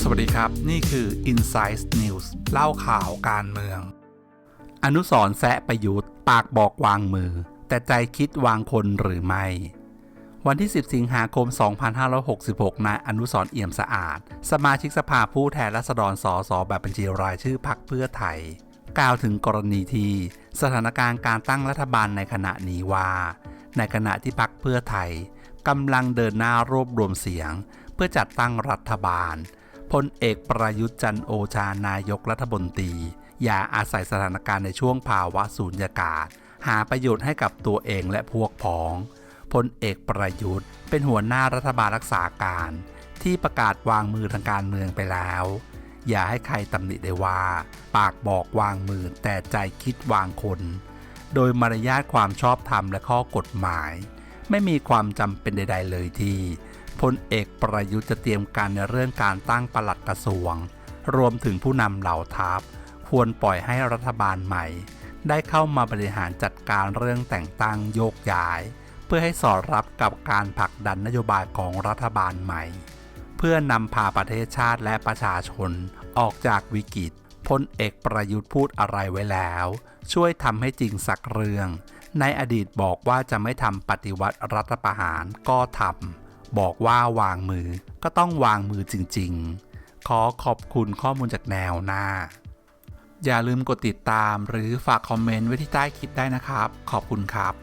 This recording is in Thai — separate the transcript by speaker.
Speaker 1: สวัสดีครับ นี่คือ Insight News เล่าข่าวการเมือง อนุสรแซะประยุทธ์ ปากบอกวางมือ แต่ใจคิดวางคนหรือไม่ วันที่ 10 สิงหาคม 2566นายอนุสรเอี่ยมสะอาด สมาชิกสภาผู้แทนราษฎรสสแบบบัญชีรายชื่อพักเพื่อไทยกล่าวถึงกรณีที่สถานการณ์การตั้งรัฐบาลในขณะนี้ว่า ในขณะที่พักเพื่อไทยกำลังเดินหน้ารวบรวมเสียง เพื่อจัดตั้งรัฐบาลพลเอกประยุทธ์จันโอชานายกรัฐมนตรี อย่าอาศัยสถานการณ์ในช่วงภาวะสูญญากาศ หาประโยชน์ให้กับตัวเองและพวกพ้องพลเอกประยุทธ์ เป็นหัวหน้ารัฐบาลรักษาการ ที่ประกาศวางมือทางการเมืองไปแล้ว อย่าให้ใครตำหนิได้ว่า ปากบอกวางมือแต่ใจคิดวางคน โดยมารยาทความชอบธรรมและข้อกฎหมาย ไม่มีความจำเป็นใด ๆ เลยที่พลเอกประยุทธ์จะเตรียมการในเรื่องการตั้งปลัดกระทรวง รวมถึงผู้นำเหล่าทัพควรปล่อยให้รัฐบาลใหม่ ได้เข้ามาบริหารจัดการเรื่องแต่งตั้งโยกย้าย เพื่อให้สอดรับกับการผลักดันนโยบายของรัฐบาลใหม่ เพื่อนำพาประเทศชาติและประชาชนออกจากวิกฤต พลเอกประยุทธ์พูดอะไรไว้แล้ว ช่วยทำให้จริงสักเรื่อง ในอดีตบอกว่าจะไม่ทำปฏิวัติรัฐประหารก็ทำบอกว่าวางมือก็ต้องวางมือจริง ๆ ขอขอบคุณข้อมูลจากแนวหน้า อย่าลืมกดติดตามหรือฝากคอมเมนต์ไว้ที่ใต้คลิปได้นะครับ ขอบคุณครับ